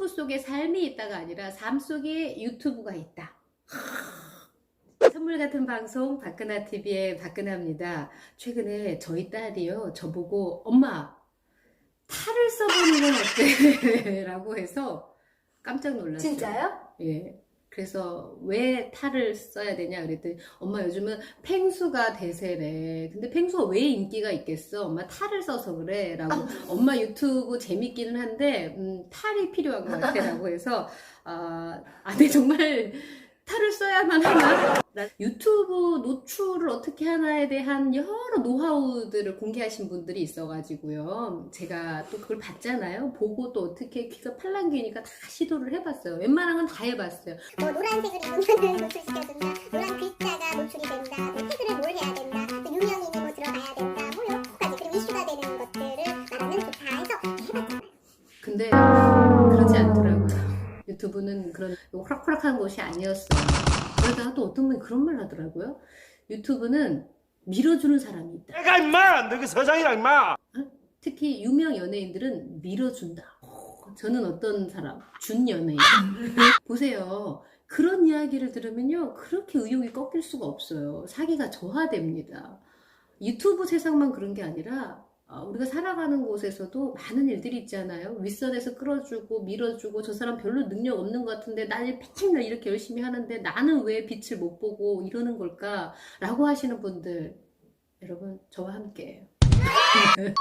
유튜브 속에 삶이 있다가 아니라 삶 속에 유튜브가 있다. 선물 같은 방송 박근아 TV의 박근아입니다. 최근에 저희 딸이요 저보고 엄마 탈을 써보는 건 어때? 라고 해서 깜짝 놀랐어요. 진짜요? 예. 그래서 왜 탈을 써야 되냐 그랬더니 엄마 요즘은 팽수가 대세래. 근데 팽수가 왜 인기가 있겠어? 엄마 탈을 써서 그래. 라고 엄마 유튜브 재밌기는 한데 음, 탈이 필요한 것 같아라고 해서 아, 아, 네 정말 탈을 써야만 하나? 나 유튜브 노출을 어떻게 하나에 대한 여러 노하우들을 공개하신 분들이 있어가지고요. 제가 또 그걸 봤잖아요. 보고 또 어떻게 귀가 팔랑귀니까 다 시도를 해봤어요. 웬만한 건 다 해봤어요. 뭐 노란색을 입으면 노출시켜준다. 노란 글자가 노출이 된다. 뭐 태그를 뭘 해야 된 않더라고요. 유튜브는 그런 호락호락한 곳이 아니었어요. 그러다가 또 어떤 분이 그런 말 하더라고요. 유튜브는 밀어주는 사람이 있다. 내가 임마 너그 서장이랑 임마 특히 유명 연예인들은 밀어준다. 오, 저는 어떤 사람? 준 연예인. 보세요. 그런 이야기를 들으면요. 그렇게 의욕이 꺾일 수가 없어요. 사기가 저하됩니다. 유튜브 세상만 그런 게 아니라 아, 우리가 살아가는 곳에서도 많은 일들이 있잖아요. 윗선에서 끌어주고 밀어주고 저 사람 별로 능력 없는 것 같은데 나는 맨날 이렇게 열심히 하는데 나는 왜 빛을 못 보고 이러는 걸까? 라고 하시는 분들 여러분 저와 함께해요.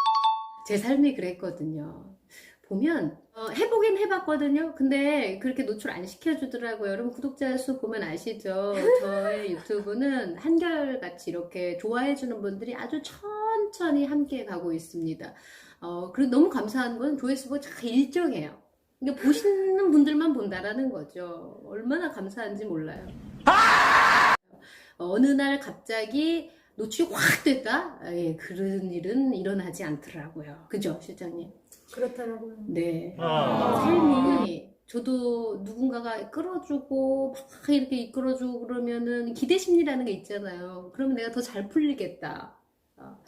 제 삶이 그랬거든요. 보면 어, 해보긴 해봤거든요. 근데 그렇게 노출 안 시켜주더라고요. 여러분 구독자 수 보면 아시죠? 저의 유튜브는 한결같이 이렇게 좋아해주는 분들이 아주 천천히 함께 가고 있습니다. 어, 그리고 너무 감사한 건 조회수가 잘 일정해요. 그러니까 보시는 분들만 본다라는 거죠. 얼마나 감사한지 몰라요. 어느 날 갑자기 노출이 확 됐다? 아, 예, 그런 일은 일어나지 않더라고요. 그죠, 실장님? 그렇더라고요. 네. 아. 삶이 저도 누군가가 끌어주고 막 이렇게 이끌어주고 그러면은 기대 심리라는 게 있잖아요. 그러면 내가 더 잘 풀리겠다. 어,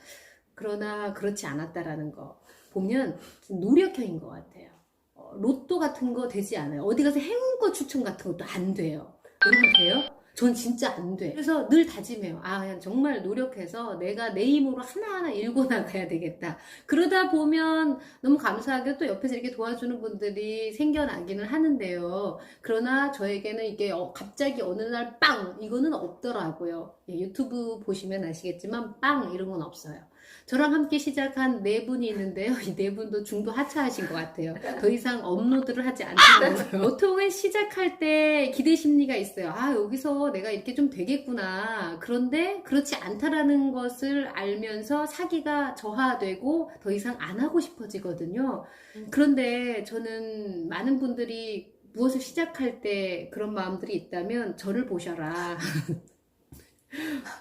그러나 그렇지 않았다라는 거 보면 노력형인 것 같아요. 어, 로또 같은 거 되지 않아요. 어디 가서 행운거 추천 같은 것도 안 돼요. 여러분 돼요? 전 진짜 안 돼. 그래서 늘 다짐해요. 아, 그냥 정말 노력해서 내가 내 힘으로 하나하나 읽고 나가야 되겠다. 그러다 보면 너무 감사하게 또 옆에서 이렇게 도와주는 분들이 생겨나기는 하는데요. 그러나 저에게는 이게 어, 갑자기 어느 날 빵! 이거는 없더라고요. 예, 유튜브 보시면 아시겠지만 빵! 이런 건 없어요. 저랑 함께 시작한 네 분이 있는데요. 이 네 분도 중도 하차하신 것 같아요. 더 이상 업로드를 하지 않더라고요. 보통은 시작할 때 기대 심리가 있어요. 아, 여기서 내가 이렇게 좀 되겠구나. 그런데 그렇지 않다라는 것을 알면서 사기가 저하되고 더 이상 안 하고 싶어지거든요. 그런데 저는 많은 분들이 무엇을 시작할 때 그런 마음들이 있다면 저를 보셔라.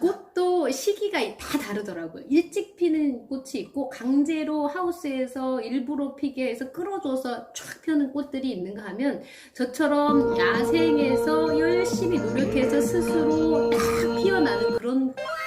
꽃 도 시기가 다 다르더라고요. 일찍 피는 꽃이 있고 강제로 하우스에서 일부러 피게 해서 끌어줘서 쫙 펴는 꽃들이 있는가 하면 저처럼 야생에서 열심히 노력해서 스스로 딱 피어나는 그런 꽃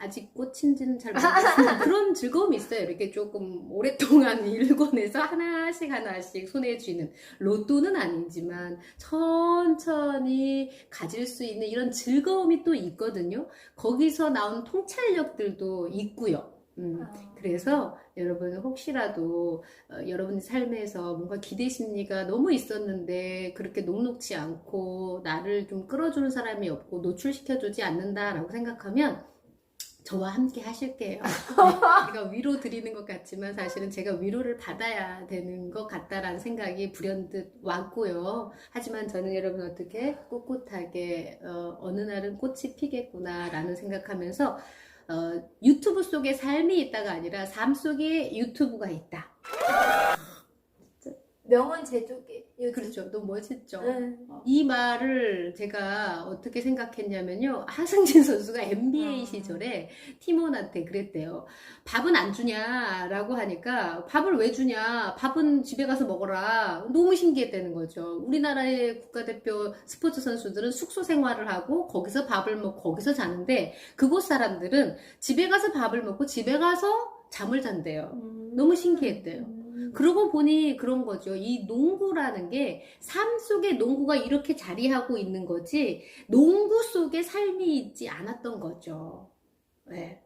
아직 꽃인지는 잘 모르겠지만 그런 즐거움이 있어요. 이렇게 조금 오랫동안 일권에서 하나씩 하나씩 손에 쥐는 로또는 아니지만 천천히 가질 수 있는 이런 즐거움이 또 있거든요. 거기서 나온 통찰력들도 있고요. 음, 그래서 여러분 혹시라도 어, 여러분 삶에서 뭔가 기대 심리가 너무 있었는데 그렇게 녹록지 않고 나를 좀 끌어주는 사람이 없고 노출시켜주지 않는다라고 생각하면 저와 함께 하실게요. 제가 위로 드리는 것 같지만 사실은 제가 위로를 받아야 되는 것 같다라는 생각이 불현듯 왔고요. 하지만 저는 여러분 어떻게 꿋꿋하게 어, 느 날은 꽃이 피겠구나라는 생각하면서 어, 유튜브 속에 삶이 있다가 아니라 삶 속에 유튜브가 있다. 명언 제조기. 그렇죠. 너무 멋있죠. 네. 이 말을 제가 어떻게 생각했냐면요. 하승진 선수가 NBA 아. 시절에 팀원한테 그랬대요. 밥은 안 주냐라고 하니까 밥을 왜 주냐? 밥은 집에 가서 먹어라. 너무 신기했다는 거죠. 우리나라의 국가대표 스포츠 선수들은 숙소 생활을 하고 거기서 밥을 먹고 거기서 자는데 그곳 사람들은 집에 가서 밥을 먹고 집에 가서 잠을 잔대요. 음. 너무 신기했대요. 음. 그러고 보니 그런 거죠. 이 농구라는 게 삶 속에 농구가 이렇게 자리하고 있는 거지 농구 속에 삶이 있지 않았던 거죠. 네.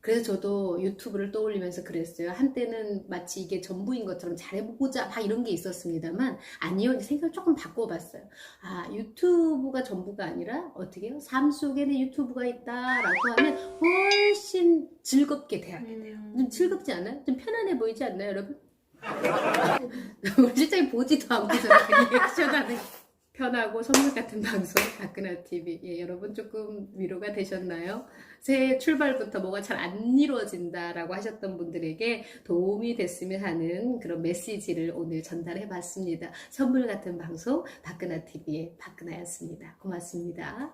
그래서 저도 유튜브를 떠올리면서 그랬어요. 한때는 마치 이게 전부인 것처럼 잘해보고자 막 이런 게 있었습니다만 아니요. 생각을 조금 바꿔봤어요. 아 유튜브가 전부가 아니라 어떻게 해요? 삶 속에는 유튜브가 있다라고 하면 훨씬 즐겁게 대하게 돼요. 좀 즐겁지 않아요? 좀 편안해 보이지 않나요, 여러분? 우리 실장님 보지도 않고 저렇게 리액션하는 편하고 선물 같은 방송 박근아 TV 예, 여러분 조금 위로가 되셨나요? 새해 출발부터 뭐가 잘 안 이루어진다라고 하셨던 분들에게 도움이 됐으면 하는 그런 메시지를 오늘 전달해 봤습니다. 선물 같은 방송 박근아 TV의 박근아였습니다. 고맙습니다.